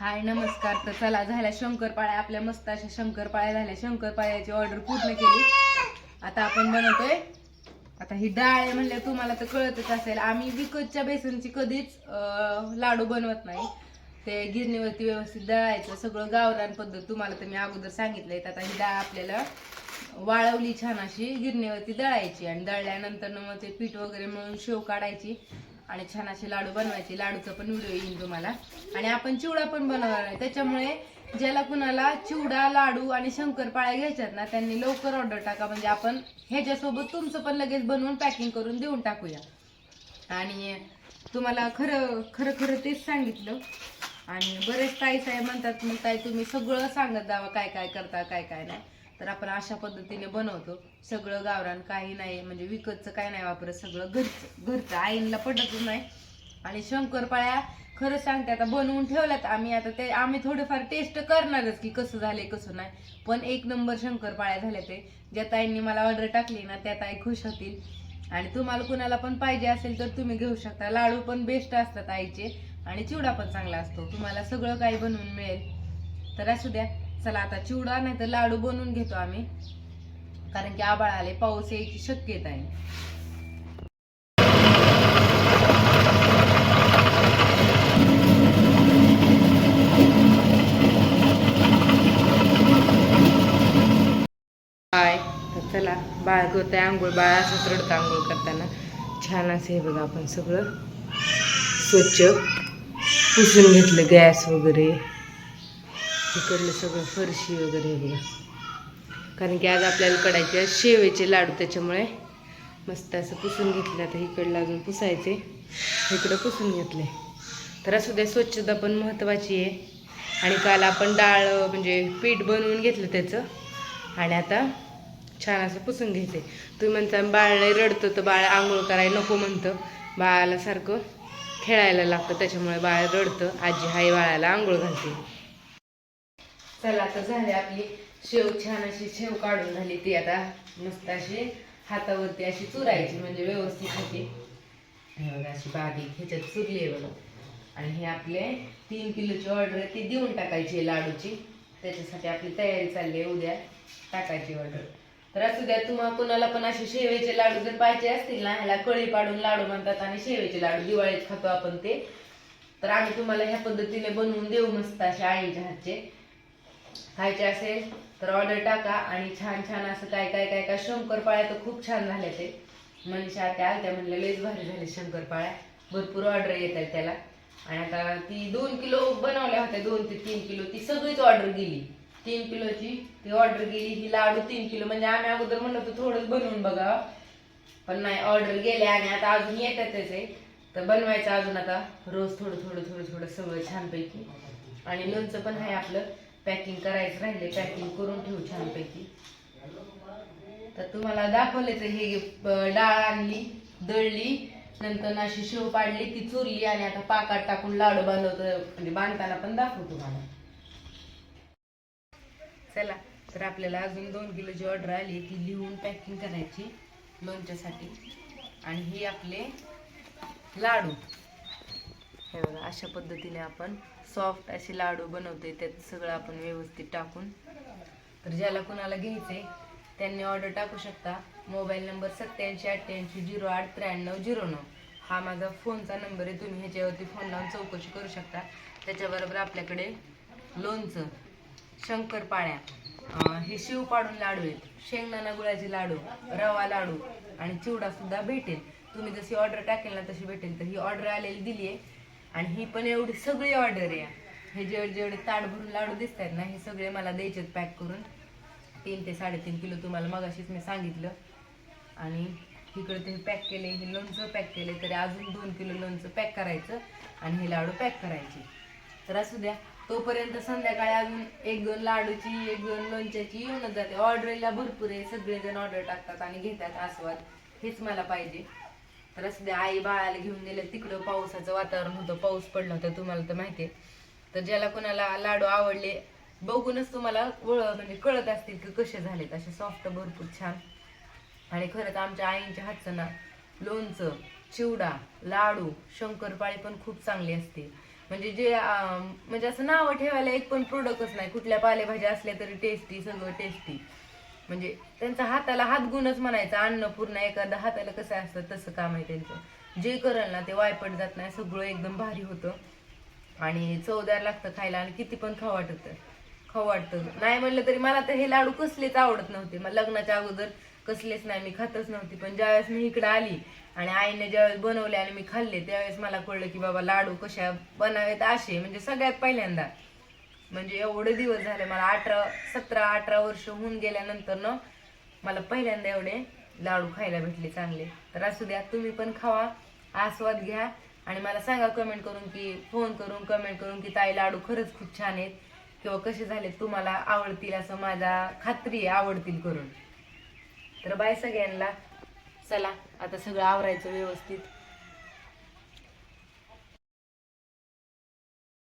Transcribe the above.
हाय नमस्कार. तर चला झाल्या शंकरपाळ्या. आपल्या मस्त अशा शंकरपाळ्या झाल्या. शंकरपाळ्याची ऑर्डर पूर्ण केली. आता आपण बनवतोय. आता ही डाळ आहे म्हणल्या तुम्हाला तर कळतच असेल. आम्ही विकतच्या बेसनची कधीच लाडू बनवत नाही. ते गिरणीवरती व्यवस्थित दळायचं. सगळं गावरान पद्धत तुम्हाला तर मी अगोदर सांगितलंय. आता ही डाळ आपल्याला वाळवली छान अशी. गिरणीवरती दळायची आणि दळल्यानंतर मग ते पीठ वगैरे मिळून शेव काढायची. आणि छान असे लाडू बनवायचे. लाडूचा पण व्हिडिओ येईल तुम्हाला. आणि आपण चिवडा पण बनवणार आहे. त्याच्यामुळे ज्याला कुणाला चिवडा लाडू आणि शंकरपाळ्या घ्यायच्यात ना त्यांनी लवकर ऑर्डर टाका. म्हणजे आपण ह्याच्यासोबत तुमचं पण लगेच बनवून पॅकिंग करून देऊन टाकूया. आणि तुम्हाला खरं खरं खरं तेच सांगितलं. आणि बरेच ताई साहेब म्हणतात मग ताई तुम्ही सगळं सांगत जावा. काय काय करता काय काय नाही. तर आपण अशा पद्धतीने बनवतो. सगळं गावरान काही नाही म्हणजे विकतचं काय नाही वापरत सगळं घरचं घरचं. आईनला पटतच नाही. आणि शंकरपाळ्या खरं सांगते आता बनवून ठेवल्यात आम्ही. आता ते आम्ही थोडेफार टेस्ट करणारच की कसं झाले कसं नाही. पण एक नंबर शंकरपाळ्या झाल्या ते ज्या ताईंनी मला ऑर्डर टाकली ना त्या ताई खुश होतील. आणि तुम्हाला कुणाला पण पाहिजे असेल तर तुम्ही घेऊ शकता. लाडू पण बेस्ट असतात आईचे. आणि चिवडा पण चांगला असतो. तुम्हाला सगळं काही बनवून मिळेल. तर असू द्या. चला आता चिवडा नाही तर लाडू बनवून घेतो आम्ही. कारण की आबाळ आले पाऊस यायची शक्यता आहे. हाय तर चला बाळ करतोय आंघोळ बाळ असंच रडतं आंघोळ करताना. छान असं हे बघा आपण सगळं स्वच्छ पुसून घेतलं गॅस वगैरे. इकडलं सगळं फरशी वगैरे हे. बघा कारण की आज आपल्याला कडायचे शेवेचे लाडू त्याच्यामुळे. मस्त असं पुसून घेतलं आता इकडलं अजून पुसायचे. इकडं पुसून घेतले. तर असू द्या स्वच्छता पण महत्त्वाची आहे. आणि काल आपण डाळ म्हणजे पीठ बनवून घेतलं त्याचं. आणि आता छान असं पुसून घेते तुम्ही म्हणता बाळ लय रडतं तर बाळ आंघोळ करायला नको म्हणतं. बाळाला सारखं खेळायला लागतं त्याच्यामुळे बाळ रडतं. आजी हाय बाळाला आंघोळ घालते. चला आता झाली आपली शेव छान अशी शेव काढून झाली ती आता. मस्त अशी हातावरती अशी चुरायची म्हणजे व्यवस्थित होते. हे बघा अशी बागी ह्याच्यात चुरली आहे बघा. आणि हे आपले तीन किलोची ऑर्डर आहे ती देऊन टाकायची आहे लाडूची. त्याच्यासाठी आपली तयारी चालली आहे उद्या टाकायची ऑर्डर तर असू द्या तुम्हाला कोणाला पण असे शेवेचे लाडू जर पाहिजे असतील ना ह्याला कळी पाडून लाडू म्हणतात आणि शेवेचे लाडू दिवाळीत खातो आपण ते. तर आम्ही तुम्हाला ह्या पद्धतीने बनवून देऊ मस्त असे आईच्या हातचे. खायचे असेल तर ऑर्डर टाका आणि छान छान असं काय काय काय काय शंकरपाळ्या तर खूप छान झाल्या ते. मनीषा त्या आलत्या म्हणल्या लयच भारी झाले शंकरपाळ्या. भरपूर ऑर्डर येत आहेत त्याला. आणि आता ती दोन किलो बनवल्या होत्या दोन ते तीन किलो. ती सगळीच ऑर्डर गेली. तीन किलोची ती ऑर्डर गेली. ही लाडू तीन किलो. म्हणजे आम्ही अगोदर म्हणलं होतं थोडंच बनवून बघा. पण नाही ऑर्डर गेले आणि आता अजून येतात आहे तर बनवायचं अजून आता. रोज थोडं थोडं थोडं थोडं सगळं छानपैकी. आणि लोणचं पण आहे आपलं. पॅकिंग करायचं राहिले पॅकिंग करून ठेवू छानपैकी. तर तुम्हाला दाखवले तर हे डाळ आणली दळली नंतर अशी शेव पाडली ती चुरली आणि आता पाकात टाकून लाडू बांधवतो म्हणजे बांधताना पण दाखवू तुम्हाला. चला तर आपल्याला अजून दोन किलोची ऑर्डर आली ती लिहून पॅकिंग करायची लोणच्यासाठी. आणि हे आपले लाडू. हे बघा अशा पद्धतीने आपण सॉफ्ट असे लाडू बनवते त्यात सगळं आपण व्यवस्थित टाकून. तर ज्याला कुणाला घ्यायचे त्यांनी ऑर्डर टाकू शकता. मोबाईल नंबर सत्याऐंशी अठ्ठ्याऐंशी झिरो आठ त्र्याण्णव झिरो नऊ. हा माझा फोनचा नंबर आहे तुम्ही ह्याच्यावरती फोन लावून चौकशी करू शकता. त्याच्याबरोबर आपल्याकडे लोणचं शंकरपाळ्या हे शिव पाडून लाडू आहेत. शेंगदाणा गुळाचे लाडू रवा लाडू आणि चिवडा सुद्धा भेटेल. तुम्ही जशी ऑर्डर टाकेल ना तशी भेटेल. तर ही ऑर्डर आलेली दिली आहे आणि ही पण एवढी सगळी ऑर्डर आहे. हे जेवढे जेवढे ताट भरून लाडू दिसत आहेत ना हे सगळे मला द्यायचे पॅक करून. तीन ते साडेतीन किलो तुम्हाला मगाशीच मी सांगितलं. आणि इकडे ते पॅक केले हे लोणचं पॅक केले तरी अजून दोन किलो लोणचं पॅक करायचं आणि हे लाडू पॅक करायचे. तर असू द्या तोपर्यंत संध्याकाळी अजून एक दोन लाडूची एक दोन लोणच्याची येऊनच जाते. ऑर्डरला भरपूर आहे सगळेजण ऑर्डर टाकतात आणि घेतात आस्वाद. हेच मला पाहिजे. रस्ते आई बाळाला घेऊन गेले तिकडं पावसाचं वातावरण होतं. पाऊस पडला होता तुम्हाला तर माहिती आहे. तर ज्याला कोणाला लाडू आवडले बघूनच तुम्हाला वळ म्हणजे कळत असतील की कसे झालेत. असे सॉफ्ट भरपूर छान. आणि खरंच आमच्या आईंच्या हातचं ना लोणचं चिवडा लाडू शंकरपाळी पण खूप चांगली असते म्हणजे जे म्हणजे असं नावं ठेवायला एक पण प्रोडक्टच नाही. कुठल्या पालेभाज्या असल्या तरी टेस्टी सगळं टेस्टी म्हणजे त्यांचा हाताला हात गुणच म्हणायचा अन्नपूर्ण एखादा हाताला कसं असतं तसं काम आहे त्यांचं. जे करेल ना ते वायपट जात नाही सगळं एकदम भारी होतं. आणि चवदार लागतं खायला आणि किती पण खाऊ वाटत खाऊ वाटतं. नाही म्हणलं तरी मला तर हे लाडू कसलेच आवडत नव्हते. मला लग्नाच्या अगोदर कसलेच नाही मी खातच नव्हती. पण ज्यावेळेस मी इकडे आली आणि आईने ज्यावेळेस बनवले आणि मी खाल्ले त्यावेळेस मला कळलं की बाबा लाडू कशा बनावेत असे. म्हणजे सगळ्यात पहिल्यांदा. म्हणजे एवढे दिवस झाले मला अठरा सतरा अठरा वर्ष होऊन गेल्यानंतर न मला पहिल्यांदा एवढे लाडू खायला भेटले चांगले. तर असू द्या तुम्ही पण खावा आस्वाद घ्या आणि मला सांगा कमेंट करून की फोन करून कमेंट करून की ताई लाडू खरंच खूप छान आहेत. किंवा कसे झाले तुम्हाला आवडतील असं माझा खात्री आहे आवडतील करून. तर बाय सगळ्यांना. चला आता सगळं आवरायचं व्यवस्थित.